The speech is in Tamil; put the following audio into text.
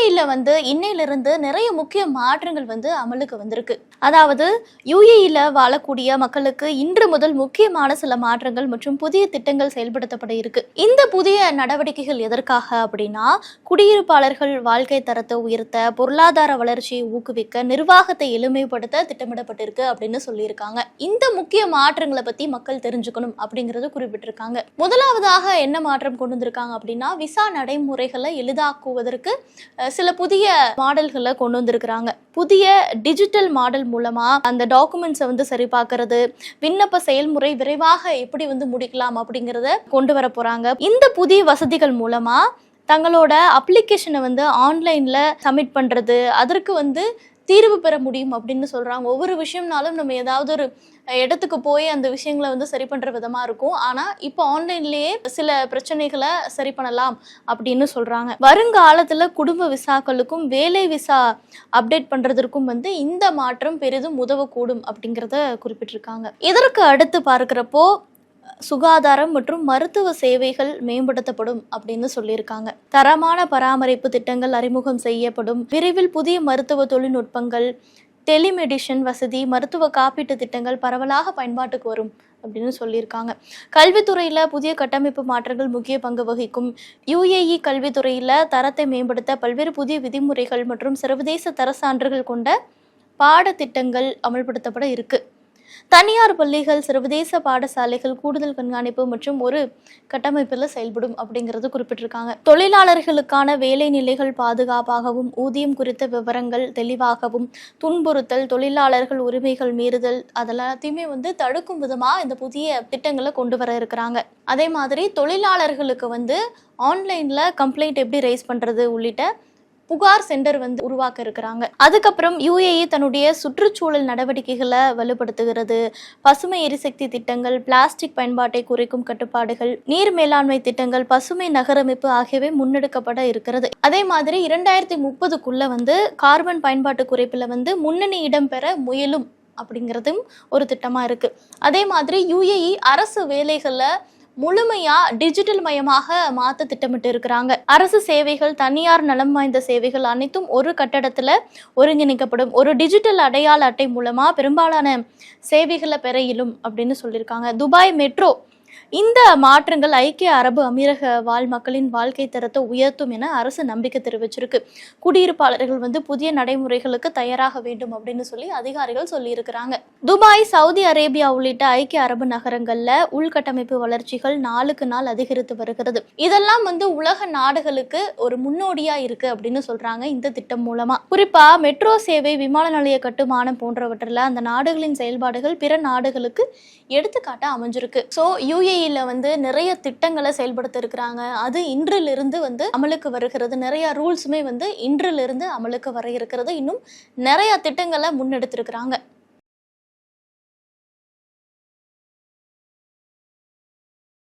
யுஏஇல வந்து இன்னையிலிருந்து நிறைய முக்கிய மாற்றங்கள் வந்து அமலுக்கு வந்திருக்கு. அதாவது யுஏஇல வாழக்கூடிய மக்களுக்கு இன்று முதல் முக்கியமான சில மாற்றங்கள் மற்றும் புதிய திட்டங்கள் செயல்படுத்தப்பட இருக்கு. இந்த புதிய நடவடிக்கைகள் எதற்காக அப்படின்னா குடியிருப்பாளர்கள் வாழ்க்கை தரத்தை உயர்த்த பொருளாதார வளர்ச்சியை ஊக்குவிக்க நிர்வாகத்தை எளிமைப்படுத்த திட்டமிடப்பட்டிருக்கு அப்படின்னு சொல்லியிருக்காங்க. இந்த முக்கிய மாற்றங்களை பத்தி மக்கள் தெரிஞ்சுக்கணும் அப்படிங்கறது குறிப்பிட்டிருக்காங்க. முதலாவதாக என்ன மாற்றம் கொண்டு வந்திருக்காங்க அப்படின்னா விசா நடைமுறைகளை எளிதாக்குவதற்கு சில புதிய மாடல்களை கொண்டு வந்திருக்கிறாங்க. புதிய டிஜிட்டல் மாடல் மூலமா அந்த டாக்குமெண்ட்ஸை வந்து சரி பார்க்கறது விண்ணப்ப செயல்முறை விரைவாக எப்படி வந்து முடிக்கலாம் அப்படிங்கிறத கொண்டு வர போறாங்க. இந்த புதிய வசதிகள் மூலமா தங்களோட அப்ளிகேஷனை வந்து ஆன்லைனில் சப்மிட் பண்ணுறது அதற்கு வந்து தீர்வு பெற முடியும் அப்படின்னு சொல்கிறாங்க ஒவ்வொரு விஷயம்னாலும் நம்ம ஏதாவது ஒரு இடத்துக்கு போய் அந்த விஷயங்களை வந்து சரி பண்ணுற விதமாக இருக்கும். ஆனால் இப்போ ஆன்லைன்லேயே சில பிரச்சனைகளை சரி பண்ணலாம் அப்படின்னு சொல்கிறாங்க வருங்காலத்தில் குடும்ப விசாக்களுக்கும் வேலை விசா அப்டேட் பண்ணுறதற்கும் வந்து இந்த மாற்றம் பெரிதும் உதவக்கூடும் அப்படிங்கிறத குறிப்பிட்டிருக்காங்க. இதற்கு அடுத்து பார்க்குறப்போ சுகாதாரம் மற்றும் மருத்துவ சேவைகள் மேம்படுத்தப்படும் அப்படின்னு சொல்லியிருக்காங்க. தரமான பராமரிப்பு திட்டங்கள் அறிமுகம் செய்யப்படும். விரைவில் புதிய மருத்துவ தொழில்நுட்பங்கள் டெலிமெடிஷன் வசதி மருத்துவ காப்பீட்டு திட்டங்கள் பரவலாக பயன்பாட்டுக்கு வரும் அப்படின்னு சொல்லியிருக்காங்க. கல்வித்துறையில் புதிய கட்டமைப்பு மாற்றங்கள் முக்கிய பங்கு வகிக்கும். யுஏஇ கல்வித்துறையில் தரத்தை மேம்படுத்த பல்வேறு புதிய விதிமுறைகள் மற்றும் சர்வதேச தர சான்றுகள் கொண்ட பாடத்திட்டங்கள் அமல்படுத்தப்பட இருக்குது தனியார் பள்ளிகள் சர்வதேச பாடசாலைகள் கூடுதல் கண்காணிப்பு மற்றும் ஒரு கட்டமைப்பில் செயல்படும் அப்படிங்கிறது குறிப்பிட்டிருக்காங்க. தொழிலாளர்களுக்கான வேலை நிலைகள் பாதுகாப்பாகவும் ஊதியம் குறித்த விவரங்கள் தெளிவாகவும் துன்புறுத்தல் தொழிலாளர்கள் உரிமைகள் மீறுதல் அதெல்லாத்தையுமே வந்து தடுக்கும் விதமாக இந்த புதிய திட்டங்களை கொண்டு வர இருக்கிறாங்க. அதே மாதிரி தொழிலாளர்களுக்கு வந்து ஆன்லைனில் கம்ப்ளைண்ட் எப்படி ரைஸ் பண்ணுறது உள்ளிட்ட புகார் சென்டர் வந்து உருவாக்க இருக்கிறாங்க. அதுக்கப்புறம் யுஏஇ தன்னுடைய சுற்றுச்சூழல் நடவடிக்கைகளை வலுப்படுத்துகிறது. பசுமை எரிசக்தி திட்டங்கள் பிளாஸ்டிக் பயன்பாட்டை குறைக்கும் கட்டுப்பாடுகள் நீர் மேலாண்மை திட்டங்கள் பசுமை நகரமைப்பு ஆகியவை முன்னெடுக்கப்பட இருக்கிறது. அதே மாதிரி இரண்டாயிரத்தி முப்பதுக்குள்ள வந்து கார்பன் பயன்பாட்டு குறைப்பில் வந்து முன்னணி இடம் பெற முயலும் அப்படிங்கிறதும் ஒரு திட்டமாக இருக்குது அதே மாதிரி யுஏஇ அரசு வேலைகளை முழுமையா டிஜிட்டல் மயமாக மாத்த திட்டமிட்டு இருக்கிறாங்க. அரசு சேவைகள் தனியார் நலம் வாய்ந்த சேவைகள் அனைத்தும் ஒரு கட்டடத்துல ஒருங்கிணைக்கப்படும். ஒரு டிஜிட்டல் அடையாள அட்டை மூலமா பெரும்பாலான சேவைகளை பெற இயலும் அப்படின்னு சொல்லியிருக்காங்க. துபாய் மெட்ரோ இந்த மாற்றங்கள் ஐக்கிய அரபு அமீரக வாழ் மக்களின் வாழ்க்கை தரத்தை உயர்த்தும் என அரசு நம்பிக்கை தெரிவிச்சிருக்கு. குடியிருப்பாளர்கள் வந்து புதிய நடைமுறைகளுக்கு தயாராக வேண்டும் அப்படின்னு சொல்லி அதிகாரிகள் சொல்லியிருக்கிறாங்க. துபாய் சவுதி அரேபியா உள்ளிட்ட ஐக்கிய அரபு நகரங்கள்ல உள்கட்டமைப்பு வளர்ச்சிகள் நாளுக்கு நாள் அதிகரித்து வருகிறது. இதெல்லாம் வந்து உலக நாடுகளுக்கு ஒரு முன்னோடியா இருக்கு அப்படின்னு சொல்றாங்க இந்த திட்டம் மூலமா. குறிப்பா மெட்ரோ சேவை விமான நிலைய கட்டுமானம் போன்றவற்றில் அந்த நாடுகளின் செயல்பாடுகள் பிற நாடுகளுக்கு எடுத்துக்காட்ட அமைஞ்சிருக்கு. ஸோ யூஏஇல வந்து நிறைய திட்டங்களை செயல்படுத்த இருக்கிறாங்க அது இன்றிலிருந்து வந்து அமலுக்கு வருகிறது. நிறைய ரூல்ஸுமே வந்து இன்றிலிருந்து அமலுக்கு வர இருக்கிறது. இன்னும் நிறைய திட்டங்களை முன்னெடுத்திருக்கிறாங்க.